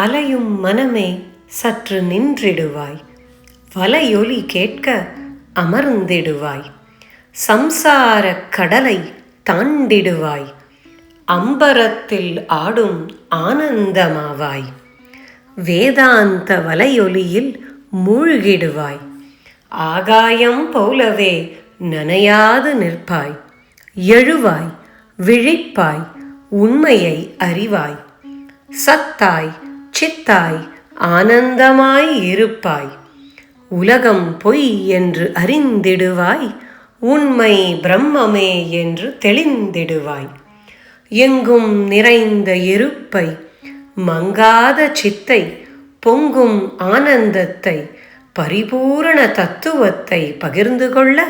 அலையும் மனமே சற்று நின்றிடுவாய். வலையொலி கேட்க அமர்ந்திடுவாய். சம்சார கடலை தாண்டிடுவாய். அம்பரத்தில் ஆடும் ஆனந்தமாவாய். வேதாந்த வலையொலியில் மூழ்கிடுவாய். ஆகாயம் போலவே நனையாது நிற்பாய். எழுவாய் விழிப்பாய் உண்மையை அறிவாய். சத்தாய் சித்தாய் ஆனந்தமாய் இருப்பாய். உலகம் பொய் என்று அறிந்திடுவாய் உண்மை பிரம்மமே என்று தெளிந்திடுவாய். எங்கும் நிறைந்த இருப்பை மங்காத சித்தை பொங்கும் ஆனந்தத்தை பரிபூரண தத்துவத்தை பகிர்ந்து கொள்ள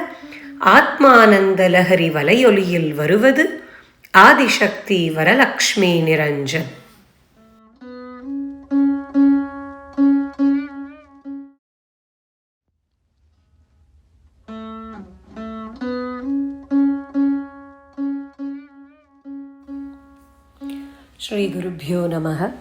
ஆத்மானந்த லஹரி வலையொலியில் வருவது ஆதிசக்தி வரலக்ஷ்மி நிரஞ்சன். ஸ்ரீ குருப்பியோ நமக.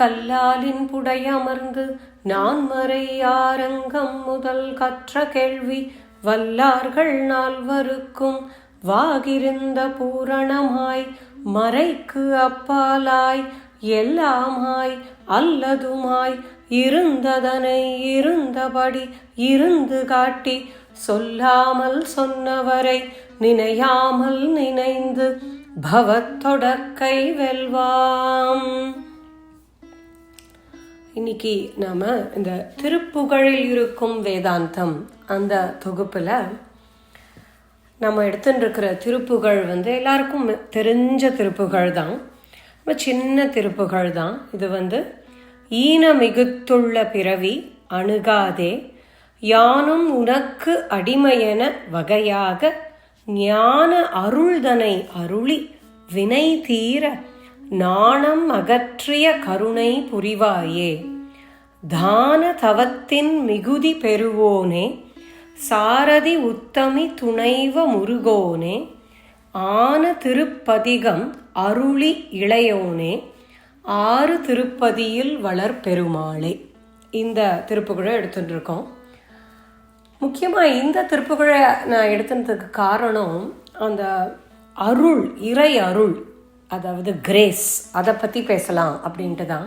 கல்லாலின் புடையமர்ந்து நான் மறையாரங்கம் முதல் கற்ற கேள்வி வல்லார்கள் நால்வருக்கும் வாகிருந்த பூரணமாய் மறைக்கு அப்பாலாய் எல்லாமாய் அல்லதுமாய் இருந்ததனை இருந்தபடி இருந்து காட்டி சொல்லாமல் சொன்னவரை நினையாமல் நினைந்து பவத்தொடர்க்கை வெல்வாம் இன்னைக்கு நாம் இந்த திருப்புகழில் இருக்கும் வேதாந்தம் அந்த தொகுப்பில் நம்ம எடுத்துட்டு இருக்கிற திருப்புகழ் வந்து எல்லாருக்கும் தெரிஞ்ச திருப்புகழ் தான் ரொம்ப சின்ன திருப்புகழ் தான் இது வந்து ஈன மிகுத்துள்ள பிறவி அணுகாதே யானும் உனக்கு அடிமையென வகையாக ஞான அருள்தனை அருளி வினை தீர நாணம் அகற்றிய கருணை புரிவாயே. தான தவத்தின் மிகுதி பெறுவோனே சாரதி உத்தமி துணைவ முருகோனே ஆன திருப்பதிகம் அருளி இளையோனே ஆறு திருப்பதியில் வளர் பெருமாளே இந்த திருப்புகழை எடுத்துட்டு இருக்கோம். முக்கியமாக இந்த திருப்புகழை நான் எடுத்துனதுக்கு காரணம் அந்த அருள் இறை அருள் அதாவது கிரேஸ் அதை பற்றி பேசலாம் அப்படின்ட்டு தான்.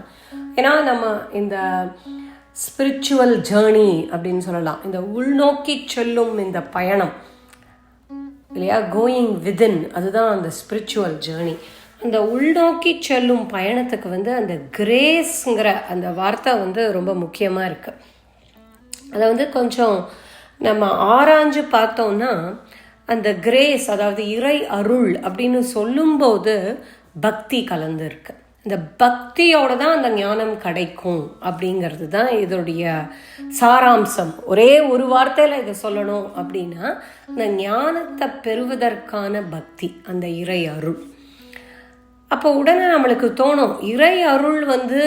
ஏன்னா நம்ம இந்த ஸ்பிரிச்சுவல் ஜேர்னி அப்படின்னு சொல்லலாம். இந்த உள்நோக்கி செல்லும் இந்த பயணம் இல்லையா? கோயிங் விதின் அதுதான் அந்த ஸ்பிரிச்சுவல் ஜேர்னி அந்த உள்நோக்கி செல்லும் பயணத்துக்கு வந்து அந்த கிரேஸ்ங்கிற அந்த வார்த்தை வந்து ரொம்ப முக்கியமாக இருக்குது அதை வந்து கொஞ்சம் நம்ம ஆராய்ஞ்சு பார்த்தோம்னா அந்த கிரேஸ் அதாவது இறை அருள் அப்படின்னு சொல்லும்போது பக்தி கலந்துருக்கு. இந்த பக்தியோட தான் அந்த ஞானம் கிடைக்கும் அப்படிங்கிறது தான் இதோடைய சாராம்சம். ஒரே ஒரு வார்த்தையில் இதை சொல்லணும் அப்படின்னா அந்த ஞானத்தை பெறுவதற்கான பக்தி அந்த இறை அருள். அப்போ உடனே நம்மளுக்கு தோணும் இறை அருள் வந்து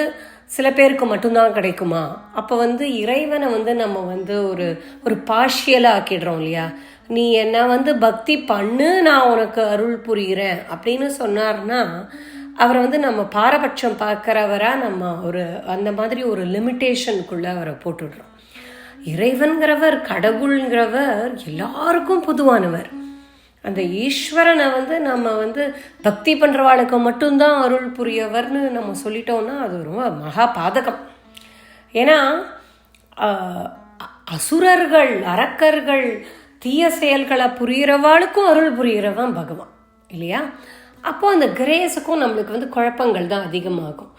சில பேருக்கு மட்டும்தான் கிடைக்குமா? அப்போ வந்து இறைவனை வந்து நம்ம வந்து ஒரு ஒரு பார்ஷியலாக ஆக்கிடுறோம் இல்லையா? நீ என்ன வந்து பக்தி பண்ணு நான் உனக்கு அருள் புரிகிறேன் அப்படின்னு சொன்னார்னா அவரை வந்து நம்ம பாரபட்சம் பார்க்குறவராக நம்ம ஒரு அந்த மாதிரி ஒரு லிமிட்டேஷனுக்குள்ளே அவரை போட்டுடுறோம். இறைவன்கிறவர் கடவுள்ங்கிறவர் எல்லாருக்கும் பொதுவானவர். அந்த ஈஸ்வரனை வந்து நம்ம வந்து பக்தி பண்ணுறவாளுக்கு மட்டும்தான் அருள் புரியவர்னு நம்ம சொல்லிட்டோம்னா அது ரொம்ப மகா பாதகம். ஏன்னா அசுரர்கள் அரக்கர்கள் தீய செயல்களை புரிகிறவாளுக்கும் அருள் புரிகிறவன் பகவான் இல்லையா? அப்போ அந்த கிரேஸுக்கும் நம்மளுக்கு வந்து குழப்பங்கள் தான் அதிகமாகும்.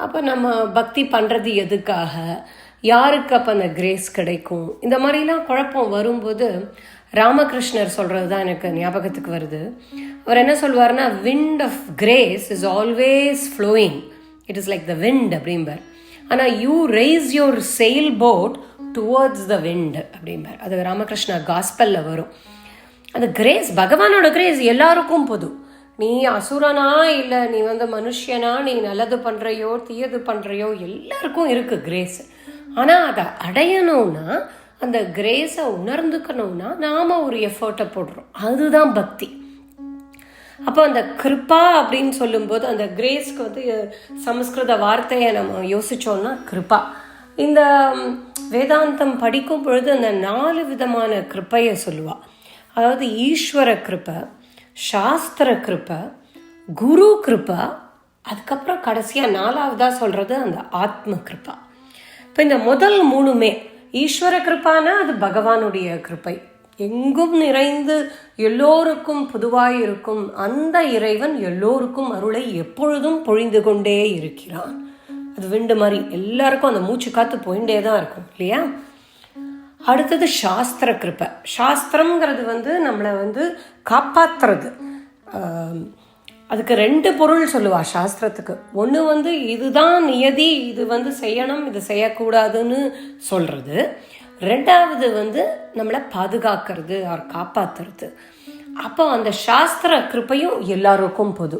அப்போ நம்ம பக்தி பண்ணுறது எதுக்காக? யாருக்கு அப்போ அந்த கிரேஸ் கிடைக்கும்? இந்த மாதிரிலாம் குழப்பம் வரும்போது ராமகிருஷ்ணர் சொல்கிறது தான் எனக்கு ஞாபகத்துக்கு வருது. அவர் என்ன சொல்வார்னா wind of grace is always flowing it is like the wind அப்படிம்பார். ஆனால் you rise your sail boat towards the wind அப்படிம்பார். அது ராமகிருஷ்ணா காஸ்பலில் வரும். அந்த கிரேஸ் பகவானோட கிரேஸ் எல்லாருக்கும் பொது நீ அசுரனா இல்லை நீ வந்து மனுஷனா நீ நல்லது பண்ணுறையோ தீயது பண்ணுறையோ எல்லாருக்கும் இருக்குது கிரேஸ் ஆனால் அதை அடையணும்னா அந்த கிரேஸை உணர்ந்துக்கணும்னா நாம் ஒரு எஃபர்ட்டை போடுறோம். அதுதான் பக்தி. அப்போ அந்த கிருபா அப்படின்னு சொல்லும்போது அந்த கிரேஸ்க்கு வந்து சமஸ்கிருத வார்த்தையை நம்ம யோசித்தோம்னா கிருபா. இந்த வேதாந்தம் படிக்கும் பொழுது அந்த நாலு விதமான கிருப்பையை சொல்லுவா. அதாவது ஈஸ்வர கிருப்பை சாஸ்திர கிருப்பை குரு கிருப்பா அதுக்கப்புறம் கடைசியாக நாலாவதாக சொல்கிறது அந்த ஆத்ம கிருப்பா இப்போ இந்த முதல் மூணுமே ஈஸ்வர கிருப்பானா? அது பகவானுடைய கிருப்பை. எங்கும் நிறைந்து எல்லோருக்கும் பொதுவாய் இருக்கும் அந்த இறைவன் எல்லோருக்கும் அருளை எப்பொழுதும் பொழிந்து கொண்டே இருக்கிறான். அது விண்டு மாதிரி எல்லாருக்கும் அந்த மூச்சு காத்து போயிட்டே தான் இருக்கும் இல்லையா? அடுத்தது சாஸ்திர கிருப்பை. சாஸ்திரம்ங்கிறது வந்து நம்மளை வந்து காப்பாற்றுறது அதுக்கு ரெண்டு பொருள் சொல்லுவா சாஸ்திரத்துக்கு. ஒன்று வந்து இதுதான் நியதி இது வந்து செய்யணும் இது செய்யக்கூடாதுன்னு சொல்றது. ரெண்டாவது வந்து நம்மளை பாதுகாக்கிறது அவர் காப்பாத்துறது. அப்போ அந்த சாஸ்திர கிருப்பையும் எல்லாருக்கும் பொது.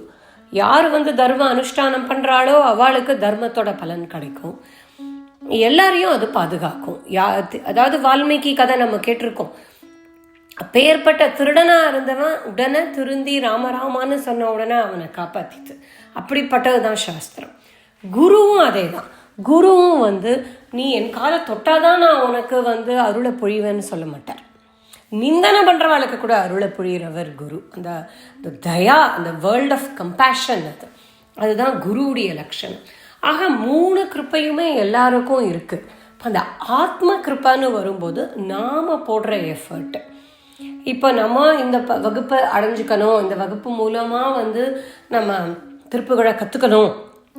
யார் வந்து தர்ம அனுஷ்டானம் பண்றாளோ அவளுக்கு தர்மத்தோட பலன் கிடைக்கும். எல்லாரையும் அது பாதுகாக்கும். யா அதாவது வால்மீகி கதை நம்ம கேட்டிருக்கோம். அப்பேற்பட்ட திருடனாக இருந்தவன் உடனே திருந்தி ராமராமான்னு சொன்ன உடனே அவனை காப்பாத்திட்டு. அப்படிப்பட்டது தான் சாஸ்திரம். குருவும் அதே தான் குருவும் வந்து நீ என் காலை தொட்டாதான் நான் உனக்கு வந்து அருளை பொழிவேன்னு சொல்ல மாட்டார். நிந்தனை பண்ணுறவாளுக்கு கூட அருளை பொழிகிறவர் குரு. அந்த அந்த தயா அந்த வேர்ல்ட் ஆஃப் கம்பேஷன் அது. அதுதான் குருவுடைய லட்சணம். ஆக மூணு கிருப்பையுமே எல்லாருக்கும் இருக்குது அந்த ஆத்ம கிருப்பான்னு வரும்போது நாம் போடுற எஃபர்ட்டு இப்போ நம்ம இந்த ப- வகுப்பை அடைஞ்சுக்கணும். இந்த வகுப்பு மூலமாக வந்து நம்ம திருப்புகளை கற்றுக்கணும்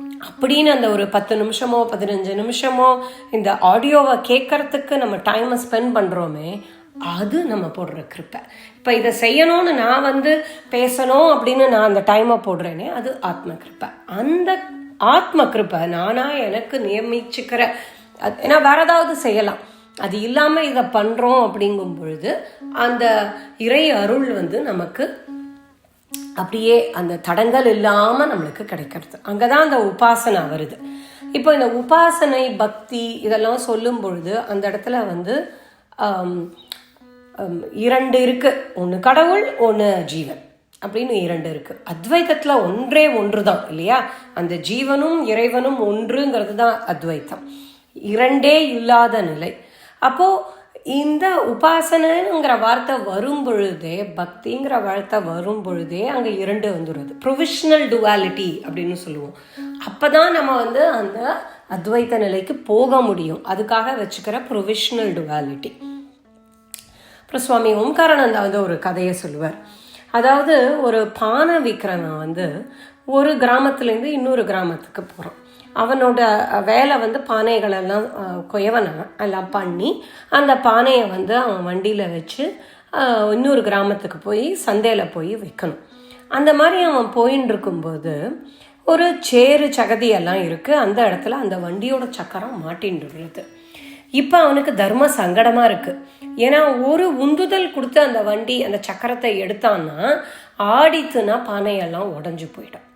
அப்படின்னு அந்த ஒரு பத்து நிமிஷமோ பதினஞ்சு நிமிஷமோ இந்த ஆடியோவை கேட்கறதுக்கு நம்ம டைமை ஸ்பெண்ட் பண்ணுறோமே அது நம்ம போடுற கிருப்பை. இப்போ இதை செய்யணும்னு நான் வந்து பேசணும் அப்படின்னு நான் அந்த டைமை போடுறேனே அது ஆத்ம கிருப்பை. அந்த ஆத்ம கிருப்பை நானாக எனக்கு நியமிச்சுக்கிற அது- ஏன்னா வேற ஏதாவது செய்யலாம். அது இல்லாமல் இதை பண்ணுறோம் அப்படிங்கும் பொழுது அந்த இறை அருள் வந்து நமக்கு அப்படியே அந்த தடங்கள் இல்லாமல் நம்மளுக்கு கிடைக்கிறது. அங்கே தான் அந்த உபாசனை வருது. இப்போ இந்த உபாசனை பக்தி இதெல்லாம் சொல்லும் பொழுது அந்த இடத்துல வந்து இரண்டு இருக்கு. ஒன்று கடவுள் ஒன்று ஜீவன் அப்படின்னு இரண்டு இருக்கு. அத்வைதத்தில் ஒன்றே ஒன்று தான் இல்லையா? அந்த ஜீவனும் இறைவனும் ஒன்றுங்கிறது தான் அத்வைத்தம். இரண்டே இல்லாத நிலை. அப்போது இந்த உபாசனைங்கிற வார்த்தை வரும் பொழுதே பக்திங்கிற வார்த்தை வரும் பொழுதே அங்கே இரண்டு வந்துடுது ப்ரொவிஷ்னல் டுவாலிட்டி அப்படின்னு சொல்லுவோம். அப்போ தான் நம்ம வந்து அந்த அத்வைத்த நிலைக்கு போக முடியும். அதுக்காக வச்சுக்கிற ப்ரொவிஷனல் டுவாலிட்டி அப்புறம் சுவாமி ஓம்காரானந்தா வந்து ஒரு கதையை சொல்லுவார். அதாவது ஒரு பானை விற்கிறவன் வந்து ஒரு கிராமத்துலேருந்து இன்னொரு கிராமத்துக்கு போகிறோம் அவனோட வேலை வந்து பானைகளெல்லாம் குயவனை எல்லாம் பண்ணி அந்த பானையை வந்து அவன் வண்டியில் வச்சு இன்னொரு கிராமத்துக்கு போய் சந்தையில் போய் விற்கணும் அந்த மாதிரி அவன் போயின்னு இருக்கும்போது ஒரு சேறு சகதி எல்லாம் இருக்குது அந்த இடத்துல அந்த வண்டியோட சக்கரம் மாட்டின்றது இப்போ அவனுக்கு தர்ம சங்கடமாக இருக்குது ஏன்னா ஒரு உந்துதல் கொடுத்து அந்த வண்டி அந்த சக்கரத்தை எடுத்தான்னா ஆடித்துனா பானையெல்லாம் உடஞ்சு போயிடும்.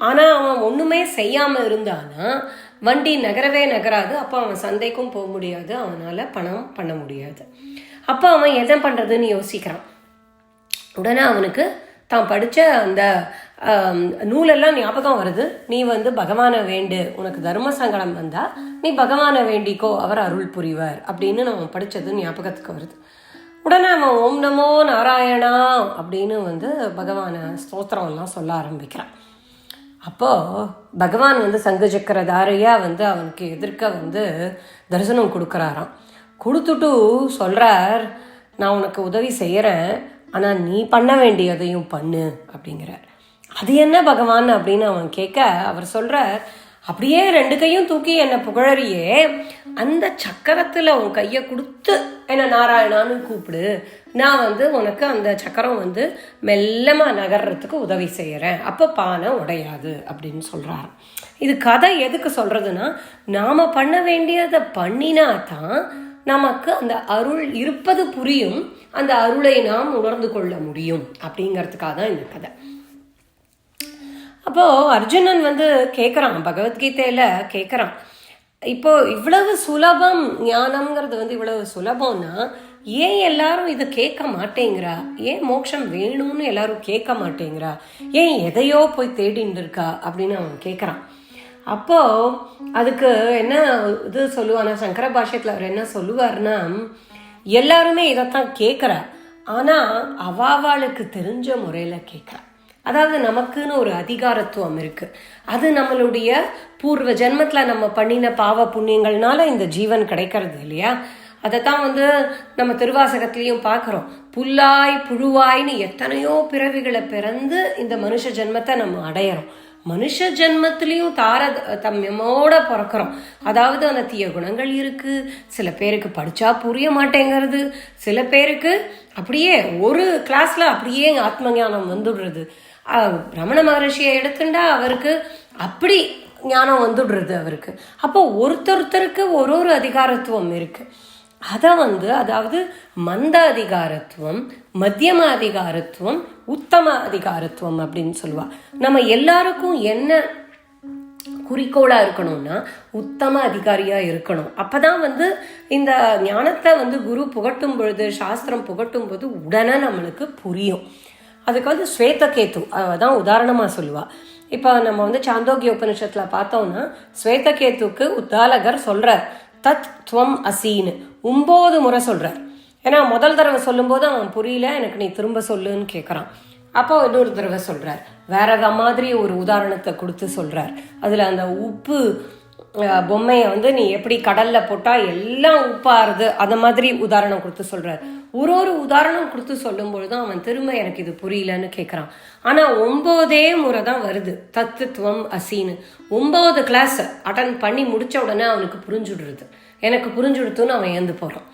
ஆனால் அவன் ஒன்றுமே செய்யாமல் இருந்தானா வண்டி நகரவே நகராது. அப்போ அவன் சந்தைக்கும் போக முடியாது. அவனால் பணம் பண்ண முடியாது. அப்போ அவன் எதை பண்ணுறதுன்னு யோசிக்கிறான். உடனே அவனுக்கு தான் படித்த அந்த நூலெல்லாம் ஞாபகம் வருது. நீ வந்து பகவானை வேண்டு. உனக்கு தர்ம சங்கடம் வந்தால் நீ பகவானை வேண்டிக்கோ. அவர் அருள் புரிவார். அப்படின்னு நம்ம படித்தது ஞாபகத்துக்கு வருது. உடனே அவன் ஓம் நமோ நாராயணா அப்படின்னு வந்து பகவானை ஸ்தோத்திரம்லாம் சொல்ல ஆரம்பிக்கிறான். அப்போது பகவான் வந்து சங்கு சக்கரதாரியா வந்து அவனுக்கு எதிர்க்க வந்து தரிசனம் கொடுக்குறாராம். கொடுத்துட்டு சொல்கிறார் நான் உனக்கு உதவி செய்கிறேன் ஆனால் நீ பண்ண வேண்டியதையும் பண்ணு அப்படிங்கிறார். அது என்ன பகவான் அப்படின்னு அவன் கேட்க அவர் சொல்கிறார் அப்படியே ரெண்டு கையும் தூக்கி என்னை புகழறியே அந்த சக்கரத்தில் உன் கையை கொடுத்து என்னை நாராயணான்னு கூப்பிடு. நான் வந்து உனக்கு அந்த சக்கரம் வந்து மெல்லமாக நகர்றதுக்கு உதவி செய்கிறேன் அப்போ பானை உடையாது அப்படின்னு சொல்கிறார் இது கதை எதுக்கு சொல்கிறதுன்னா நாம் பண்ண வேண்டியதை பண்ணினா தான் நமக்கு அந்த அருள் இருப்பது புரியும். அந்த அருளை நாம் உணர்ந்து கொள்ள முடியும். அப்படிங்கிறதுக்காக தான் இந்த கதை. அப்போது அர்ஜுனன் வந்து கேட்குறான் பகவத்கீதையில் கேட்குறான் இப்போ இவ்வளவு சுலபம் ஞானம்ங்கிறது வந்து இவ்வளவு சுலபம்னா ஏன் எல்லாரும் இதை கேட்க மாட்டேங்கிறா? ஏன் மோட்சம் வேணும்னு எல்லாரும் கேட்க மாட்டேங்கிறா? ஏன் எதையோ போய் தேடின்னு இருக்கா? அப்படின்னு அவன் கேட்குறான் அப்போ அதுக்கு என்ன இது சொல்லுவானா சங்கர பாஷ்யத்தில் அவர் என்ன சொல்லுவார்னா எல்லாருமே இதைத்தான் கேட்குறா ஆனால் அவாவாளுக்கு தெரிஞ்ச முறையில் கேட்குறா அதாவது நமக்குன்னு ஒரு அதிகாரத்துவம் இருக்கு. அது நம்மளுடைய பூர்வ ஜென்மத்தில் நம்ம பண்ணின பாவ புண்ணியங்கள்னால இந்த ஜீவன் கிடைக்கிறது இல்லையா? அதைத்தான் வந்து நம்ம திருவாசகத்திலையும் பார்க்குறோம். புல்லாய் புழுவாய்னு எத்தனையோ பிறவிகளை பிறந்து இந்த மனுஷ ஜென்மத்தை நம்ம அடையிறோம். மனுஷ ஜென்மத்திலையும் தார தம்யமோட பிறக்கிறோம். அதாவது அந்த தீய குணங்கள் இருக்கு. சில பேருக்கு படிச்சா புரிய மாட்டேங்கிறது. சில பேருக்கு அப்படியே ஒரு கிளாஸ்ல அப்படியே ஆத்ம ஞானம் வந்துடுறது. ரமண மகரிஷியை எடுத்துட்டா அவருக்கு அப்படி ஞானம் வந்துடுறது அவருக்கு. அப்போ ஒருத்தொருத்தருக்கு ஒரு ஒரு அதிகாரத்துவம் இருக்கு. அதை வந்து அதாவது மந்த அதிகாரத்துவம் மத்தியம அதிகாரத்துவம் உத்தம அதிகாரத்துவம் அப்படின்னு சொல்லுவா. நம்ம எல்லாருக்கும் என்ன குறிக்கோளா இருக்கணும்னா உத்தம அதிகாரியா இருக்கணும். அப்பதான் வந்து இந்த ஞானத்தை வந்து குரு புகட்டும் பொழுது சாஸ்திரம் புகட்டும் போது உடனே நம்மளுக்கு புரியும். அதுக்கு வந்து ஸ்வேதகேத்து அதான் உதாரணமாக சொல்லுவாள் இப்போ நம்ம வந்து சாந்தோக்கிய உபனிஷத்தில் பார்த்தோம்னா ஸ்வேதகேத்துக்கு உத்தாலகர் சொல்கிறார் தத் துவம் அசீன்னு. ஒம்பது முறை சொல்கிறார் ஏன்னா முதல் தடவை சொல்லும்போது அவன் புரியல எனக்கு நீ திரும்ப சொல்லுன்னு கேட்குறான் அப்போ இன்னொரு தடவை சொல்கிறார் வேற மாதிரி ஒரு உதாரணத்தை கொடுத்து சொல்கிறார் அதில் அந்த உப்பு பொம்மையை வந்து நீ எப்படி கடல்ல போட்டா எல்லாம் உப்பாருது. அந்த மாதிரி உதாரணம் கொடுத்து சொல்றார். ஒரு ஒரு உதாரணம் கொடுத்து சொல்லும்பொழுது அவன் திரும்ப எனக்கு இது புரியலன்னு கேட்குறான் ஆனால் ஒம்போதே முறை தான் வருது. தத்துவம் அசின்னு ஒம்போது கிளாஸ் அட்டன் பண்ணி முடிச்ச உடனே அவனுக்கு புரிஞ்சுடுறது. எனக்கு புரிஞ்சுடுத்துன்னு அவன் ஏந்து போகிறான்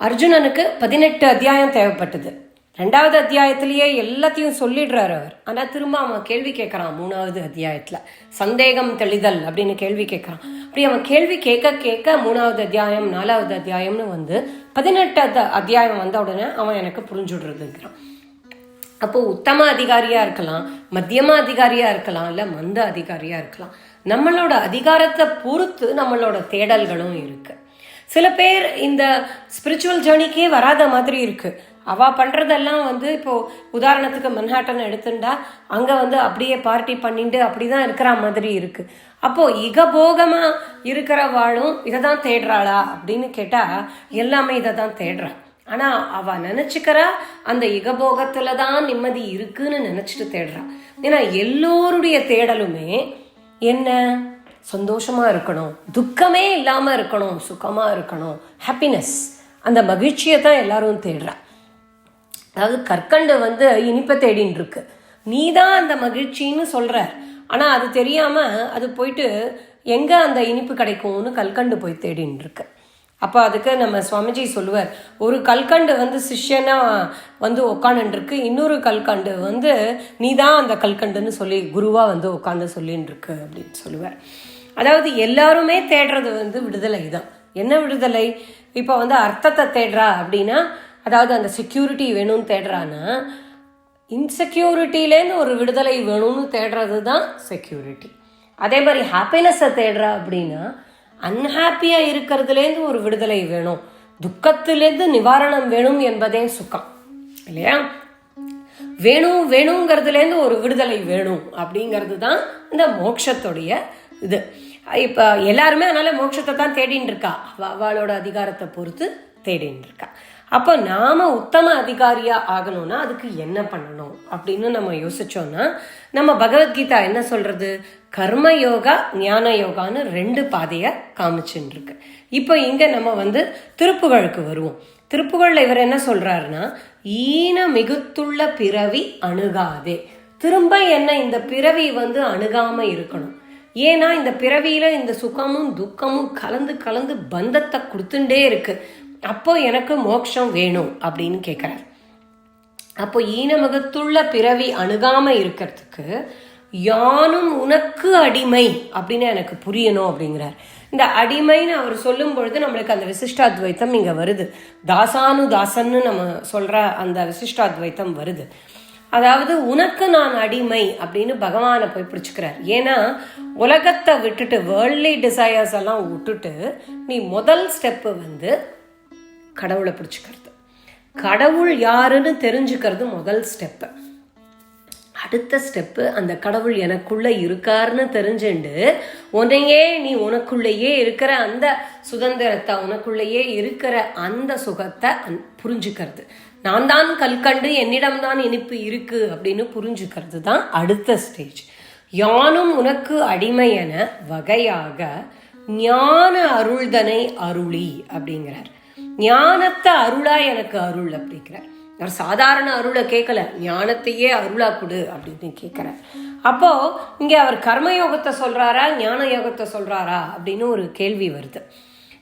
அர்ஜுனனுக்கு பதினெட்டு அத்தியாயம் தேவைப்பட்டது. ரெண்டாவது அத்தியாயத்திலேயே எல்லாத்தையும் சொல்லிடுறாரு அவர். ஆனால் திரும்ப அவன் கேள்வி கேட்குறான் மூணாவது அத்தியாயத்தில். சந்தேகம் தெளிதல் அப்படின்னு கேள்வி கேட்குறான் அப்படி அவன் கேள்வி கேட்க கேட்க மூணாவது அத்தியாயம் நாலாவது அத்தியாயம்னு வந்து பதினெட்டு அத்தியாயம் வந்த உடனே அவன் எனக்கு புரிஞ்சுடுறதுங்கிறான். அப்போ உத்தம அதிகாரியா இருக்கலாம் மத்தியம அதிகாரியா இருக்கலாம் இல்ல மந்த அதிகாரியா இருக்கலாம். நம்மளோட அதிகாரத்தை பொறுத்து நம்மளோட தேடல்களும் இருக்கு. சில பேர் இந்த ஸ்பிரிச்சுவல் ஜேர்னிக்கே வராத மாதிரி இருக்கு. அவள் பண்ணுறதெல்லாம் வந்து இப்போது உதாரணத்துக்கு மன்ஹாட்டன் எடுத்துட்டா அங்கே வந்து அப்படியே பார்ட்டி பண்ணிட்டு அப்படிதான் இருக்கிற மாதிரி இருக்குது அப்போது இகபோகமாக இருக்கிறவாளும் இதை தான் தேடுறாளா அப்படின்னு கேட்டால் எல்லாமே இதை தான் தேடுறாள் ஆனால் அவள் நினச்சிக்கிறா அந்த இகபோகத்தில் தான் நிம்மதி இருக்குன்னு நினச்சிட்டு தேடுறா. ஏன்னா எல்லோருடைய தேடலுமே என்ன? சந்தோஷமாக இருக்கணும் துக்கமே இல்லாமல் இருக்கணும் சுகமாக இருக்கணும் ஹாப்பினஸ் அந்த மகிழ்ச்சியை தான் எல்லாரும் தேடுறா. அதாவது கற்கண்டு வந்து இனிப்பை தேடின்னு இருக்கு நீ தான் அந்த மகிழ்ச்சின்னு சொல்கிற ஆனால் அது தெரியாமல் அது போயிட்டு எங்கே அந்த இனிப்பு கிடைக்கும்னு கல்கண்டு போய் தேடின்னு இருக்கு அப்போ அதுக்கு நம்ம சுவாமிஜி சொல்லுவார் ஒரு கல்கண்டு வந்து சிஷ்யனாக வந்து உட்காந்துட்டு இன்னொரு கல்கண்டு வந்து நீ தான் அந்த கல்கண்டுன்னு சொல்லி குருவாக வந்து உட்காந்து சொல்லின்னு இருக்கு அப்படின்னு சொல்லுவார். அதாவது எல்லாருமே தேடுறது வந்து விடுதலை தான். என்ன விடுதலை? இப்போ வந்து அர்த்தத்தை தேடுறா அப்படின்னா அதாவது அந்த செக்யூரிட்டி வேணும்னு தேடுறான்னா இன்செக்யூரிட்டிலேருந்து ஒரு விடுதலை வேணும்னு தேடுறது தான் செக்யூரிட்டி அதே மாதிரி ஹாப்பினஸை தேடுறா அப்படின்னா அன்ஹாப்பியாக இருக்கிறதுலேருந்து ஒரு விடுதலை வேணும். துக்கத்திலேருந்து நிவாரணம் வேணும் என்பதே சுக்கம். இல்லையா? வேணும் வேணுங்கிறதுலேருந்து ஒரு விடுதலை வேணும் அப்படிங்கிறது தான் இந்த மோட்சத்துடைய இது. இப்போ எல்லாருமே அதனால மோட்சத்தை தான் தேடின்னு இருக்கா அவளோட அதிகாரத்தை பொறுத்து தேடின்னு இருக்கா அப்போ நாம உத்தம அதிகாரியா ஆகணும்னா அதுக்கு என்ன பண்ணணும் அப்படின்னு நம்ம யோசிச்சோம்னா நம்ம பகவத்கீதா என்ன சொல்றது? கர்ம யோகா ஞான யோகான்னு ரெண்டு பாதையை காமிச்சுன்னு இருக்கு இப்போ இங்க நம்ம வந்து திருப்புகழுக்கு வருவோம். திருப்புகழில் இவர் என்ன சொல்றாருன்னா ஈன மிகுத்துள்ள பிறவி அணுகாதே. திரும்ப என்ன இந்த பிறவி வந்து அணுகாம இருக்கணும். ஏன்னா இந்த பிறவியில இந்த சுகமும் துக்கமும் கலந்து கலந்து பந்தத்தை கொடுத்துட்டே இருக்கு. அப்போ எனக்கு மோட்சம் வேணும் அப்படின்னு கேட்குறாரு அப்போ ஈனமுகத்துள்ள பிறவி அணுகாமல் இருக்கிறதுக்கு யானும் உனக்கு அடிமை அப்படின்னு எனக்கு புரியணும் அப்படிங்கிறார். இந்த அடிமைன்னு அவர் சொல்லும் பொழுது நம்மளுக்கு அந்த விசிஷ்டாத்வைத்தம் இங்கே வருது. தாசானு தாசன்னு நம்ம சொல்கிற அந்த விசிஷ்டாத்வைத்தம் வருது. அதாவது உனக்கு நான் அடிமை அப்படின்னு பகவானை போய் பிடிச்சிக்கிறார். ஏன்னா உலகத்தை விட்டுட்டு வேர்ல்ட்லி டிசையர்ஸ் எல்லாம் விட்டுட்டு நீ முதல் ஸ்டெப்பு வந்து கடவுளை பிடிச்சிக்கிறது. கடவுள் யாருன்னு தெரிஞ்சுக்கிறது முதல் ஸ்டெப்பு அடுத்த ஸ்டெப்பு அந்த கடவுள் எனக்குள்ள இருக்காருன்னு தெரிஞ்சுண்டு உன்னையே நீ உனக்குள்ளேயே இருக்கிற அந்த சுதந்திரத்தை உனக்குள்ளேயே இருக்கிற அந்த சுகத்தை அந்- புரிஞ்சுக்கிறது. நான் தான் கல்கண்டு என்னிடம்தான் இனிப்பு இருக்கு அப்படின்னு புரிஞ்சுக்கிறது தான் அடுத்த ஸ்டேஜ் யானும் உனக்கு அடிமை என வகையாக ஞான அருள்தனை அருளி அப்படிங்கிறார். ஞானத்தை அருளா எனக்கு அருள் அப்படிங்கிறார். அவர் சாதாரண அருளை கேட்கல. ஞானத்தையே அருளா கொடு அப்படின்னு கேட்குறார். அப்போ இங்கே அவர் கர்மயோகத்தை சொல்றாரா ஞான யோகத்தை சொல்றாரா அப்படின்னு ஒரு கேள்வி வருது.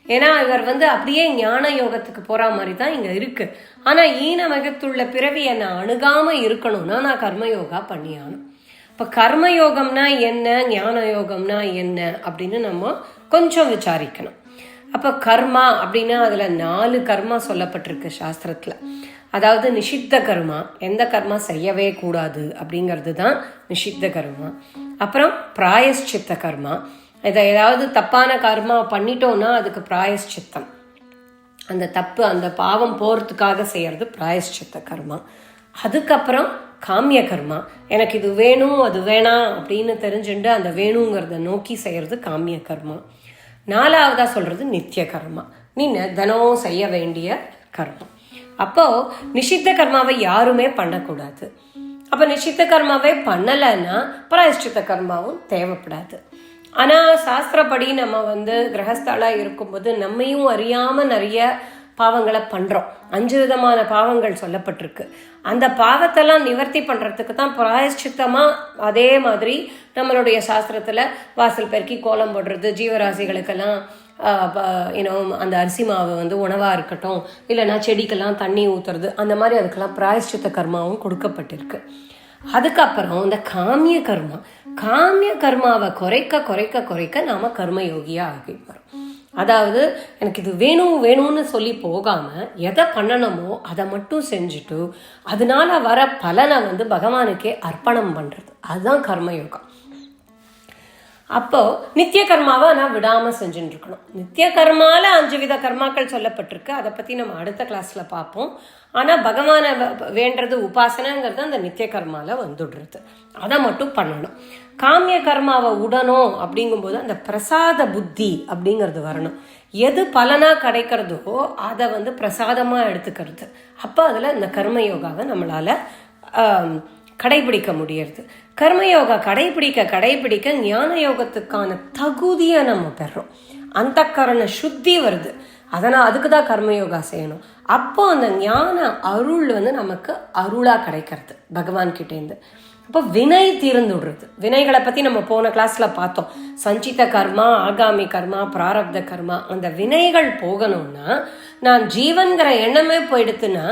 ஏன்னா இவர் வந்து அப்படியே ஞான யோகத்துக்கு போற மாதிரி தான் இங்க இருக்கு. ஆனா ஈன மகத்துள்ள பிறவி என்னை அணுகாம இருக்கணும்னா நான் கர்மயோகா பண்ணியானும் இப்போ கர்மயோகம்னா என்ன ஞான யோகம்னா என்ன அப்படின்னு நம்ம கொஞ்சம் விசாரிக்கணும். அப்போ கர்மா அப்படின்னா அதில் நாலு கர்மா சொல்லப்பட்டிருக்கு சாஸ்திரத்தில். அதாவது நிஷித்த கர்மா எந்த கர்மா செய்யவே கூடாது அப்படிங்கிறது தான் நிஷித்த கர்மா. அப்புறம் பிராயஷ்சித்த கர்மா. இதை ஏதாவது தப்பான கர்மா பண்ணிட்டோம்னா அதுக்கு பிராயஷ்சித்தம். அந்த தப்பு அந்த பாவம் போகிறதுக்காக செய்கிறது பிராயஷ்சித்த கர்மா. அதுக்கப்புறம் காமிய கர்மா. எனக்கு இது வேணும் அது வேணாம் அப்படின்னு தெரிஞ்சுட்டு அந்த வேணுங்கிறத நோக்கி செய்கிறது காமிய கர்மா. நாலாவதா சொல்றது நித்திய கர்மா. நீ தினம் செய்ய வேண்டிய கர்மம் அப்போ நிஷித்த கர்மாவை யாருமே பண்ணக்கூடாது. அப்போ நிஷித்த கர்மாவே பண்ணலைன்னா பிராயஷ்டித்த கர்மாவும் தேவைப்படாது. ஆனால் சாஸ்திரப்படி நம்ம வந்து கிரகஸ்தலாக இருக்கும்போது நம்மையும் அறியாமல் நிறைய பாவங்களை பண்ணுறோம் அஞ்சு விதமான பாவங்கள் சொல்லப்பட்டிருக்கு. அந்த பாவத்தெல்லாம் நிவர்த்தி பண்ணுறதுக்கு தான் பிராயஷ்சித்தமாக அதே மாதிரி நம்மளுடைய சாஸ்திரத்தில் வாசல் பெருக்கி கோலம் போடுறது ஜீவராசிகளுக்கெல்லாம் இன்னும் அந்த அரிசி மாவு வந்து உணவாக இருக்கட்டும் இல்லைன்னா செடிக்கெல்லாம் தண்ணி ஊற்றுறது அந்த மாதிரி அதுக்கெல்லாம் பிராயஷ்சித்த கர்மாவும் கொடுக்கப்பட்டிருக்கு. அதுக்கப்புறம் இந்த காமிய கர்மா. காமிய கர்மாவை குறைக்க குறைக்க குறைக்க நாம கர்மயோகியாக ஆகி வரும் அதாவது எனக்கு இது வேணும் வேணும்னு சொல்லி போகாம எதை பண்ணணுமோ அதை மட்டும் செஞ்சுட்டு அதனால வர பலனை வந்து பகவானுக்கே அர்ப்பணம் பண்றது. அதுதான் கர்மயோகம். அப்போ நித்திய கர்மாவை நான் விடாமல் செஞ்சுட்டு இருக்கணும். நித்திய கர்மாவில் அஞ்சு வித கர்மாக்கள் சொல்லப்பட்டிருக்கு. அதை பத்தி நம்ம அடுத்த கிளாஸ்ல பார்ப்போம். ஆனா பகவானை வேண்டது உபாசனைங்கிறது அந்த நித்திய கர்மால வந்துடுறது. அதை மட்டும் பண்ணணும். காமிய கர்மாவை உடணும் அப்படிங்கும்போது அந்த பிரசாத புத்தி அப்படிங்கிறது வரணும். எது பலனாக கிடைக்கிறதோ அதை வந்து பிரசாதமாக எடுத்துக்கிறது. அப்போ அதில் இந்த கர்மயோகாவை நம்மளால் கடைபிடிக்க முடியறது. கர்மயோகா கடைபிடிக்க கடைபிடிக்க ஞான யோகத்துக்கான தகுதியை நம்ம பெறோம் அந்த கரண சுத்தி வருது. அதனால் அதுக்கு தான் கர்மயோகா செய்யணும். அப்போ அந்த ஞான அருள் வந்து நமக்கு அருளாக கிடைக்கிறது. பகவான் கிட்டேருந்து அப்போ வினை தீர்ந்து விடுறது. வினைகளை பற்றி நம்ம போன கிளாஸில் பார்த்தோம். சஞ்சித கர்மா ஆகாமி கர்மா பிராரப்த கர்மா. அந்த வினைகள் போகணும்னா நான் ஜீவன்கிற எண்ணமே போயிடுத்துன்னா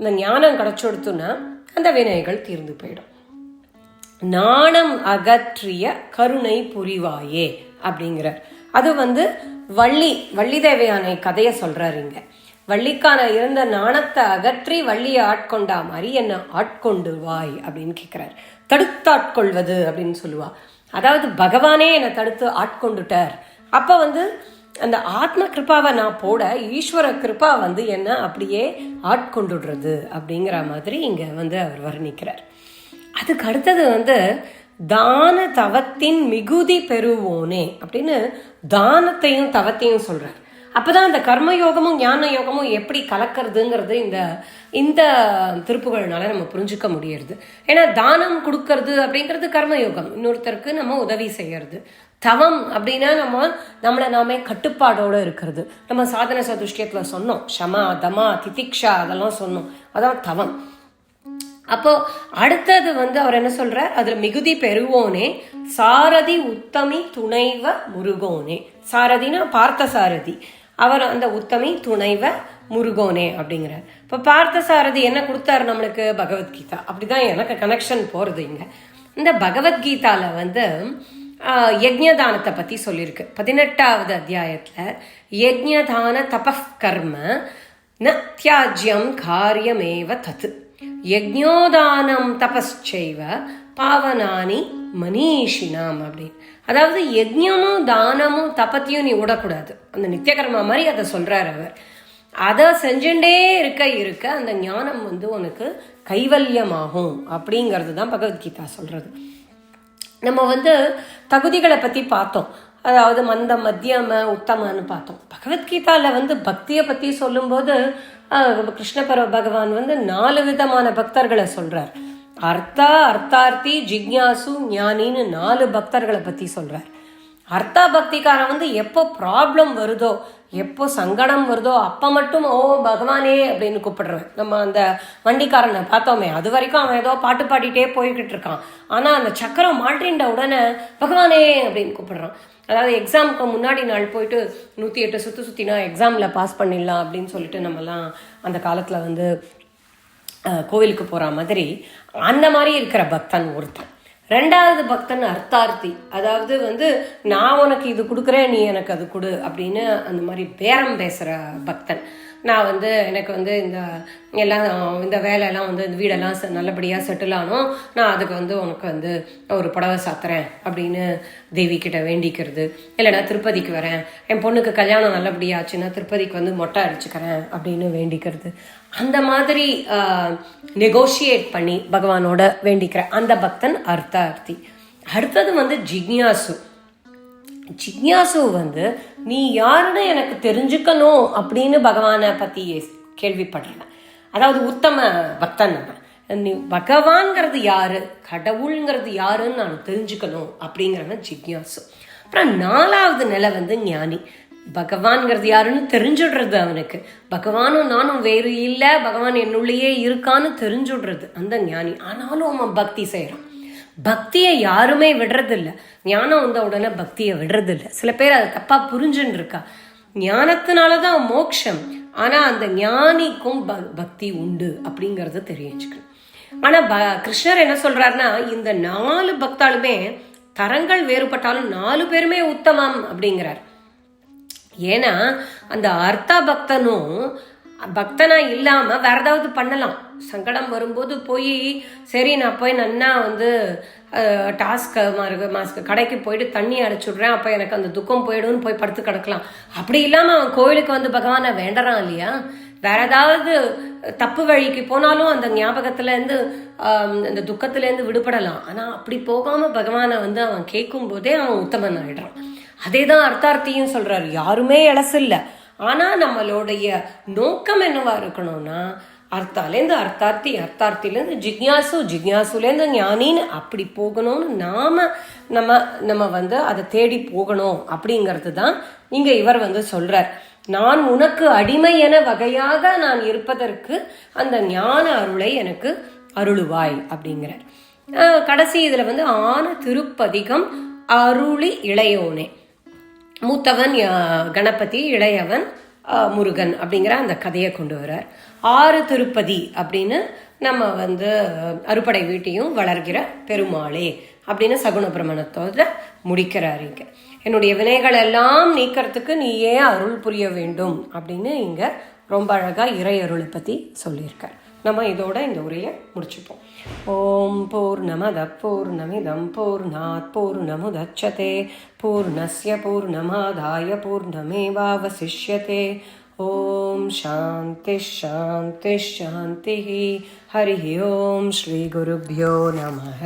இந்த ஞானம் கிடச்சொடுத்துன்னா அந்த வினைகள் தீர்ந்து போயிடும். நாணம் அகற்றிய கருணை புரிவாயே அப்படிங்கிறார். அது வந்து வள்ளி வள்ளி தேவையான கதையை சொல்கிறாரு இங்கே. வள்ளிக்கான இருந்த நாணத்தை அகற்றி வள்ளியை ஆட்கொண்டா மாதிரி என்ன ஆட்கொண்டு வாய் அப்படின்னு கேட்கிறார் தடுத்தாட்கொள்வது அப்படின்னு சொல்லுவா. அதாவது பகவானே என்னை தடுத்து ஆட்கொண்டுட்டார். அப்போ வந்து அந்த ஆத்ம கிருபாவை நான் போட ஈஸ்வர கிருபா வந்து என்ன அப்படியே ஆட்கொண்டுடுறது அப்படிங்கிற மாதிரி இங்க வந்து அவர் வர்ணிக்கிறார். அதுக்கு அடுத்தது வந்து தான தவத்தின் மிகுதி பெறுவோனே அப்படின்னு தானத்தையும் தவத்தையும் அப்போதான் அப்பதான் அந்த கர்மயோகமும் ஞான யோகமும் எப்படி கலக்கிறதுங்கிறது இந்த இந்த திருப்புகள்னால நம்ம புரிஞ்சுக்க முடியறது. ஏன்னா தானம் கொடுக்கறது அப்படிங்கிறது கர்மயோகம். இன்னொருத்தருக்கு நம்ம உதவி செய்யறது. தவம் அப்படின்னா நம்ம நம்மளை நாமே கட்டுப்பாடோடு இருக்கிறது. நம்ம சாதன சதுஷ்டியத்தில் சொன்னோம். ஷமா தமா திதிக்ஷா அதெல்லாம் சொன்னோம். அதான் தவம். அப்போ அடுத்தது வந்து அவர் என்ன சொல்றார்? அதுல மிகுதி பெறுவோனே சாரதி உத்தமி துணைவ முருகோனே. சாரதினா பார்த்த சாரதி அவர் அந்த உத்தமி துணைவ முருகோனே அப்படிங்கிறார். இப்போ பார்த்த சாரதி என்ன கொடுத்தாரு நம்மளுக்கு? பகவத்கீதா. அப்படிதான் எனக்கு கனெக்ஷன் போறது இங்க. இந்த பகவத்கீதால வந்து யஜ்யதானத்தை பற்றி பத்தி சொல்லியிருக்கு. பதினெட்டாவது அத்தியாயத்துல யஜ்யதான தப கர்ம ந தியாஜ்யம் காரியமேவ தத்து யஜ்ஞோதானம் தபஸ்செய்வ பாவனானி மனீஷினாம் அப்படின்னு. அதாவது யஜ்யமும் தானமும் தபத்தையும் நீ விடக்கூடாது அந்த நித்தியகர்மா மாதிரி அதை சொல்றாரு அவர். அதை செஞ்சுட்டே இருக்க இருக்க அந்த ஞானம் வந்து உனக்கு கைவல்யமாகும் அப்படிங்கிறது தான் பகவத்கீதா சொல்றது. நம்ம வந்து தகுதிகளை பற்றி பார்த்தோம். அதாவது மந்த மத்தியம உத்தமன்னு பார்த்தோம். பகவத்கீதாவில் வந்து பக்தியை பற்றி சொல்லும்போது கிருஷ்ணபர கிருஷ்ண பகவான் வந்து நாலு விதமான பக்தர்களை சொல்கிறார் அர்த்தா அர்த்தார்த்தி ஜிக்யாசு ஞானின்னு நாலு பக்தர்களை பற்றி சொல்கிறார் அர்த்தா பக்திக்காரன் வந்து எப்போ ப்ராப்ளம் வருதோ எப்போ சங்கடம் வருதோ அப்போ மட்டும் ஓ பகவானே அப்படின்னு கூப்பிடுறேன் நம்ம அந்த வண்டிக்காரனை பார்த்தோமே அது வரைக்கும் அவன் ஏதோ பாட்டு பாடிட்டே போய்கிட்டு இருக்கான். ஆனால் அந்த சக்கரம் மாற்றின்ற உடனே பகவானே அப்படின்னு கூப்பிடுறான். அதாவது எக்ஸாமுக்கு முன்னாடி நாள் போயிட்டு நூற்றி எட்டு சுற்று சுற்றினா எக்ஸாமில் பாஸ் பண்ணிடலாம் அப்படின்னு சொல்லிட்டு நம்மலாம் அந்த காலத்தில் வந்து கோவிலுக்கு போகிற மாதிரி அந்த மாதிரி இருக்கிற பக்தன் ஒருத்தன். ரெண்டாவது பக்தன் அர்த்தார்த்தி. அதாவது வந்து நான் உனக்கு இது கொடுக்குறேன் நீ எனக்கு அது கொடு அப்படின்னு அந்த மாதிரி பேரம் பேசுகிற பக்தன். நான் வந்து எனக்கு வந்து இந்த எல்லாம் இந்த வேலையெல்லாம் வந்து இந்த வீடெல்லாம் செ- நல்லபடியாக செட்டில் ஆனோம். நான் அதுக்கு வந்து உனக்கு வந்து ஒரு புடவை சாத்துறேன் அப்படின்னு தேவி கிட்ட வேண்டிக்கிறது. இல்லைனா திருப்பதிக்கு வரேன். என் பொண்ணுக்கு கல்யாணம் நல்லபடியாச்சுன்னா திருப்பதிக்கு வந்து மொட்டை அடிச்சுக்கிறேன் அப்படின்னு வேண்டிக்கிறது. அந்த மாதிரி நெகோஷியேட் பண்ணி பகவானோட வேண்டிக்கிறேன் அந்த பக்தன் அர்த்தார்த்தி அடுத்தது வந்து ஜிக்ஞாசு ஜிக்யாசு வந்து நீ யாருன்னு எனக்கு தெரிஞ்சுக்கணும் அப்படின்னு பகவானை பற்றி கேள்விப்படுறேன் அதாவது உத்தம பக்தன் நீ பகவான்கிறது யாரு? கடவுள்ங்கிறது யாருன்னு நான் தெரிஞ்சுக்கணும் அப்படிங்கிறவன் ஜிக்யாசு. அப்புறம் நாலாவது நிலை வந்து ஞானி. பகவான்கிறது யாருன்னு தெரிஞ்சுடுறது அவனுக்கு. பகவானும் நானும் வேறு இல்லை பகவான் என்னுள்ளேயே இருக்கான்னு தெரிஞ்சுடுறது அந்த ஞானி. ஆனாலும் அவன் பக்தி செய்கிறான் பக்தியை யாருமே விடுறதில்ல. ஞானம் வந்த உடனே பக்தியை விடுறதில்ல. சில பேர் அதை தப்பாக புரிஞ்சுன்னு இருக்கா ஞானத்தினால தான் மோட்சம். ஆனால் அந்த ஞானிக்கும் ப- பக்தி உண்டு அப்படிங்கிறத தெரிஞ்சுக்கணும் ஆனால் ப- கிருஷ்ணர் என்ன சொல்றாருன்னா இந்த நாலு பக்தாலுமே தரங்கள் வேறுபட்டாலும் நாலு பேருமே உத்தமம் அப்படிங்கிறார். ஏன்னா அந்த அர்த்தா பக்தனும் பக்தனா இல்லாம வேற ஏதாவது பண்ணலாம். சங்கடம் வரும்போது போய் சரி நான் போய் நன்னா வந்து டாஸ்க் மாஸ்க்கு கடைக்கு போயிட்டு தண்ணி அடைச்சுடுறேன். அப்போ எனக்கு அந்த துக்கம் போயிடும்னு போய் படுத்து கிடக்கலாம். அப்படி இல்லாம அவன் கோயிலுக்கு வந்து பகவானை வேண்டறான் இல்லையா? வேற ஏதாவது தப்பு வழிக்கு போனாலும் அந்த ஞாபகத்துல இருந்து அந்த துக்கத்துல இருந்து விடுபடலாம். ஆனா அப்படி போகாம பகவானை வந்து அவன் கேட்கும் போதே அவன் உத்தமன் ஆயிடுறான். அதே தான் அர்த்தார்த்தியும் சொல்றாரு. யாருமே இலசு ஆனால் நம்மளுடைய நோக்கம் என்னவா இருக்கணும்னா அர்த்தாலேருந்து அர்த்தார்த்தி அர்த்தார்த்திலேருந்து ஜிக்யாசு ஜிக்யாசுலேருந்து ஞானின்னு அப்படி போகணும்னு நாம் நம்ம நம்ம வந்து அதை தேடி போகணும் அப்படிங்கிறது தான் இங்கே இவர் வந்து சொல்கிறார் நான் உனக்கு அடிமை என வகையாக நான் இருப்பதற்கு அந்த ஞான அருளை எனக்கு அருளுவாய் அப்படிங்கிறார். கடைசி இதில் வந்து ஆன திருப்பதிகம் அருளி இளையோனே. மூத்தவன் கணபதி இளையவன் முருகன் அப்படிங்கிற அந்த கதையை கொண்டு வரார் ஆறு திருப்பதி அப்படின்னு நம்ம வந்து அறுபடை வீட்டையும் வளர்கிற பெருமாளே அப்படின்னு சகுண பிரமணத்தோட முடிக்கிறார் இங்க. என்னுடைய வினைகள் எல்லாம் நீக்கிறதுக்கு நீயே அருள் புரிய வேண்டும் அப்படின்னு இங்க ரொம்ப அழகா இறை அருளை பத்தி சொல்லியிருக்கார். நம்ம இதோட இந்த உரையை முடிச்சுப்போம். ஓம் பூர்ணமத பூர்ணமிதம் பூர்ணாத் பூர்ணமுதச்சதே. பூர்ணஸ்ய பூர்ணமாதாய பூர்ணமேவாவசிஷ்யதே. ஓம் சாந்தி ஷாந்தி ஷாந்தி ஹரி ஓம் ஸ்ரீ குருभ्यो நமः